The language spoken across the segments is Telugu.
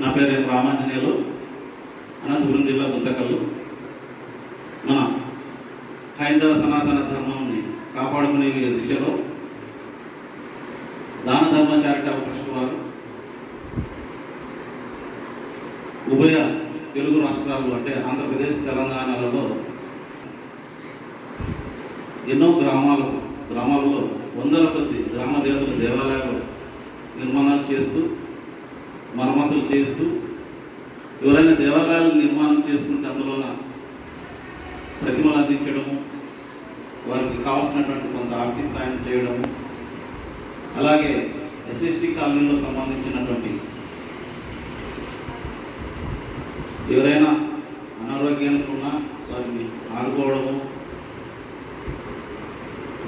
నా పేరు ఎం రామాంజనేయులు అనంతపురం జిల్లా గుంతకల్లు. మన హైందవ సనాతన ధర్మాన్ని కాపాడుకునే దిశలో దాన ధర్మ చారిటబుల్ ట్రస్ట్ వారు ఉభయ తెలుగు రాష్ట్రాలు అంటే ఆంధ్రప్రదేశ్ తెలంగాణలలో ఎన్నో గ్రామాలకు గ్రామాల్లో వందల కొద్ది గ్రామ దేవతల దేవాలయాలు నిర్మాణాలు చేస్తూ మరమ్మతులు చేస్తూ ఎవరైనా దేవాలయాలు నిర్మాణం చేసుకుంటే అందువల్ల ప్రతిమలు అందించడము వారికి కావాల్సినటువంటి కొంత ఆర్థిక సాయం చేయడము అలాగే ఎస్ఎస్టీ కాలనీలో సంబంధించినటువంటి ఎవరైనా అనారోగ్యానికి ఉన్నా వారిని ఆడుకోవడము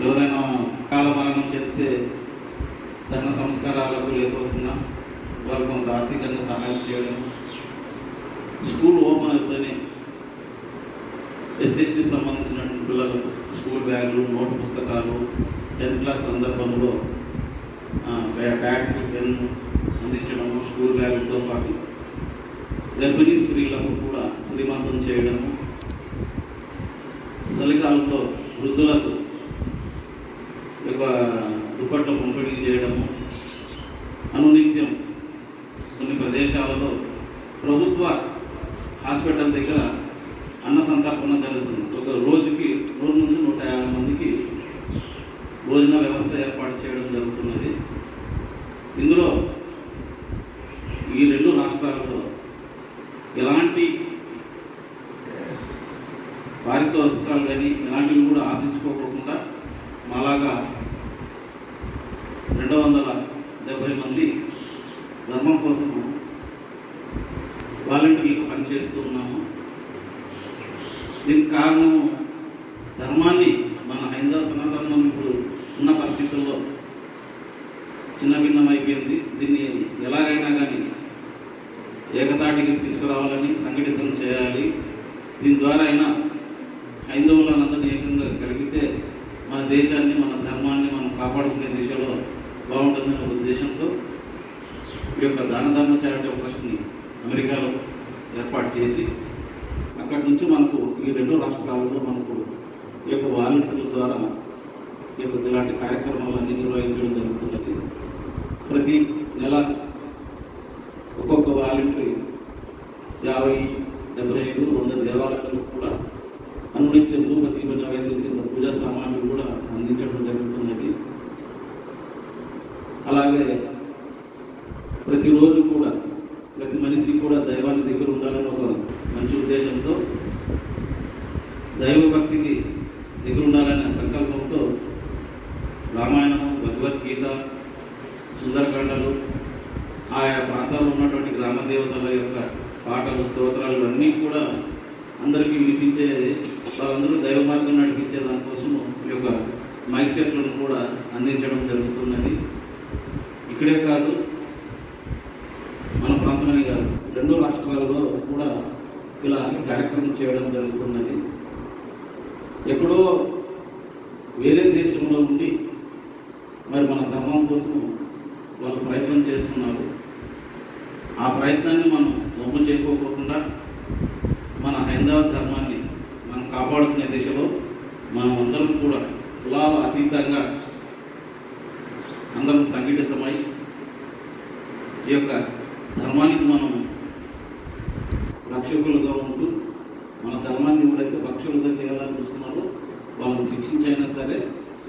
ఎవరైనా కాల మరణం చెప్తే ధన సంస్కారాలకు లేకపోతున్నా వారు కొంత ఆర్థికంగా సహాయం చేయడం. స్కూల్ ఓపెన్ అవుతూనే ఎస్ఎస్టీ సంబంధించినటువంటి పిల్లలకు స్కూల్ బ్యాగులు నోట్ పుస్తకాలు టెన్త్ క్లాస్ సందర్భంలో బ్యాగ్స్ పెన్ అందించడము స్కూల్ బ్యాగులతో పాటు గర్భిణీ స్త్రీలకు కూడా శ్రీమంతం చేయడము. చలికాలంలో వృద్ధులకు ఒక దుప్పట్లు పంపిణీ చేయడము అనునిత్యం కొన్ని ప్రదేశాలలో ప్రభుత్వ హాస్పిటల్ దగ్గర అన్న సంతర్పణ జరుగుతుంది. ఒక రోజుకి రోజు నుంచి నూట యాభై మందికి భోజన వ్యవస్థ ఏర్పాటు చేయడం జరుగుతున్నది. ఇందులో ఈ రెండు రాష్ట్రాలలో ఎలాంటి పారితోషికాలు కానీ ఎలాంటివి కూడా ఆశించుకోకుండా మాలాగా రెండు వందల డెబ్బై మంది ధర్మం కోసము వాలంటీర్లుగా పనిచేస్తూ ఉన్నాము. దీనికి కారణం ధర్మాన్ని మన హైందవ సనాతనం ఇప్పుడు ఉన్న పరిస్థితుల్లో చిన్న భిన్నమైపోయింది. దీన్ని ఎలాగైనా కానీ ఏకతాటికి తీసుకురావాలని సంఘటితం చేయాలి. దీని ద్వారా అయినా హైందవులందరినీ ఏకంగా కలిగితే మన దేశాన్ని మన ధర్మాన్ని మనం కాపాడుకునే దిశలో బాగుంటుందనే ఉద్దేశంతో ఈ యొక్క దాన ధర్మ చారిటబుల్ ట్రస్ట్ని అమెరికాలో ఏర్పాటు చేసి అక్కడి నుంచి మనకు ఈ రెండు రాష్ట్రాలలో మనకు ఈ యొక్క వాలంటీర్ల ద్వారా ఈ యొక్క ఇలాంటి కార్యక్రమాలన్నీ నిర్వహించడం జరుగుతున్నది. ప్రతి నెల ఒక్కొక్క వాలంటీర్ యాభై డెబ్బై ఐదు వంద దేవాలయాలకు కూడా అనునిత్యం ధూప పూజా సామాన్లు కూడా అందించడం జరుగుతుంది అలాగే ప్రతిరోజు కూడా ప్రతి మనిషి కూడా దైవాన్ని దగ్గర ఉండాలని ఒక మంచి ఉద్దేశంతో దైవ భక్తికి దగ్గర ఉండాలనే సంకల్పంతో రామాయణం భగవద్గీత సుందరకాండలు ఆయా ప్రాంతాల్లో ఉన్నటువంటి గ్రామ దేవతల యొక్క పాటలు స్తోత్రాలు అన్నీ కూడా అందరికీ వినిపించే వాళ్ళందరూ దైవ మార్గం నడిపించే దానికోసం ఈ యొక్క మైక్ సెట్లను కూడా అందించడం జరుగుతుంది. ఇక్కడే కాదు మన ప్రాంతమే కాదు రెండు రాష్ట్రాలలో కూడా ఇలా కార్యక్రమం చేయడం జరుగుతున్నది. ఎక్కడో వేరే దేశంలో ఉండి మరి మన ధర్మం కోసం వాళ్ళు ప్రయత్నం చేస్తున్నారు. ఆ ప్రయత్నాన్ని మనం సొమ్ము చేసుకోకుండా మన హైందవ ధర్మాన్ని మనం కాపాడుకునే దిశలో మనం అందరం కూడా కులాల అతీతంగా అందరం సంఘటితమై ఈ యొక్క ధర్మానికి మనం రక్షకులుగా ఉంటూ మన ధర్మాన్ని ఎవరైతే రక్షకులుగా చేయాలని చూస్తున్నారో వాళ్ళని శిక్షించైనా సరే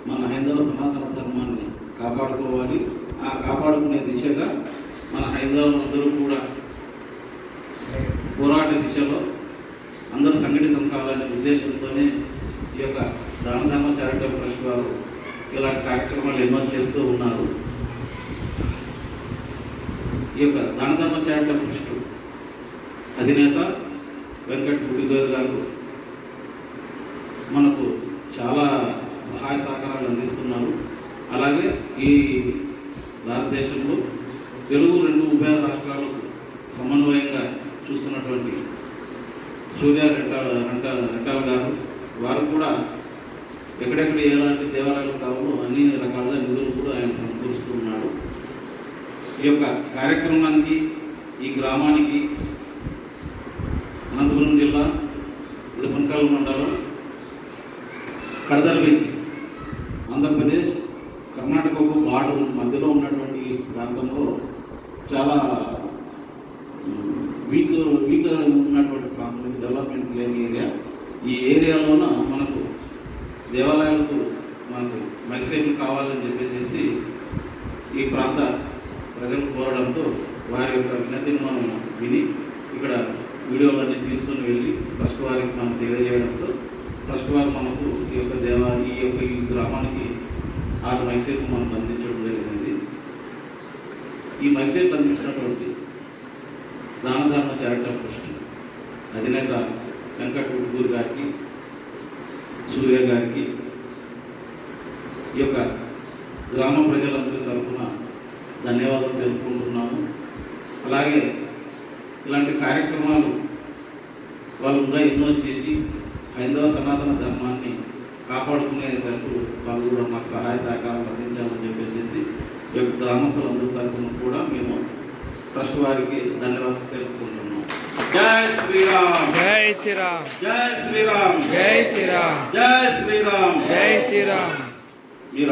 మన హైందవ సనాతన ధర్మాన్ని కాపాడుకోవాలి. ఆ కాపాడుకునే దిశగా మన హైందవులందరూ కూడా పోరాట దిశలో అందరూ సంఘటితం కావాలనే ఉద్దేశంతోనే ఈ యొక్క దానధర్మ చారిటబుల్ ట్రస్ట్ వారు ఇలాంటి కార్యక్రమాలు ఎన్నో చేస్తూ ఉన్నారు. యొక్క దానధర్మ చారిటబుల్ ట్రస్ట్ అధినేత వెంకట్ గుడిగారు గారు మనకు చాలా సహాయ సహకారాలు అందిస్తున్నారు. అలాగే ఈ భారతదేశంలో తెలుగు రెండు ఉభయ రాష్ట్రాలకు సమన్వయంగా చూస్తున్నటువంటి సూర్య రెంటాల రెంటాల రెంటాల గారు వారు కూడా ఎక్కడెక్కడ ఎలాంటి దేవాలయాలు కావాలో అన్ని రకాలుగా నిధులు కూడా ఆయన సమకూరుస్తున్నాడు ఈ యొక్క కార్యక్రమానికి ఈ గ్రామానికి అనంతపురం జిల్లా ఉడపంకాల మండలం కడదల బీచ్ ఆంధ్రప్రదేశ్ కర్ణాటకకు బాటు మధ్యలో ఉన్నటువంటి ప్రాంతంలో చాలా వీక్ వీక్ ఉన్నటువంటి ప్రాంతం డెవలప్మెంట్ లేని ఏరియా. ఈ ఏరియాలోన మనకు దేవాలయాలకు మనకు మైసైట్లు కావాలని చెప్పేసి ఈ ప్రాంత ప్రజలు కోరడంతో వారి యొక్క వినతిని మనం విని ఇక్కడ వీడియోలన్నీ తీసుకొని వెళ్ళి ట్రస్ట్ వారికి మనం తెలియజేయడంతో ట్రస్ట్ వారు మనకు ఈ యొక్క దేవ ఈ యొక్క ఈ గ్రామానికి ఆరు మైసేపు మనకు అందించడం జరిగింది. ఈ మైసేపు అందించినటువంటి దానధర్మ చారిటబుల్ ట్రస్ట్ అధినేత వెంకట గారికి సూర్య గారికి ఈ యొక్క గ్రామ ప్రజలందరి తరఫున ధన్యవాదాలు తెలుపుకుంటున్నాము. అలాగే ఇలాంటి కార్యక్రమాలు వాళ్ళు ఇంకా ఎన్నో చేసి హైందవ సనాతన ధర్మాన్ని కాపాడుకునే వరకు వాళ్ళు కూడా మాకు సహాయ సహకారం అందించామని చెప్పేసి ఈ యొక్క గ్రామస్తులందరి తరఫున కూడా మేము ట్రస్ట్ వారికి ధన్యవాదాలు తెలుపుకుంటున్నాం జై శ్రీరామ్. జై శ్రీరామ్. జై శ్రీరామ్. జై శ్రీరామ్. జై శ్రీరామ్. జై శ్రీరామ్. ఈ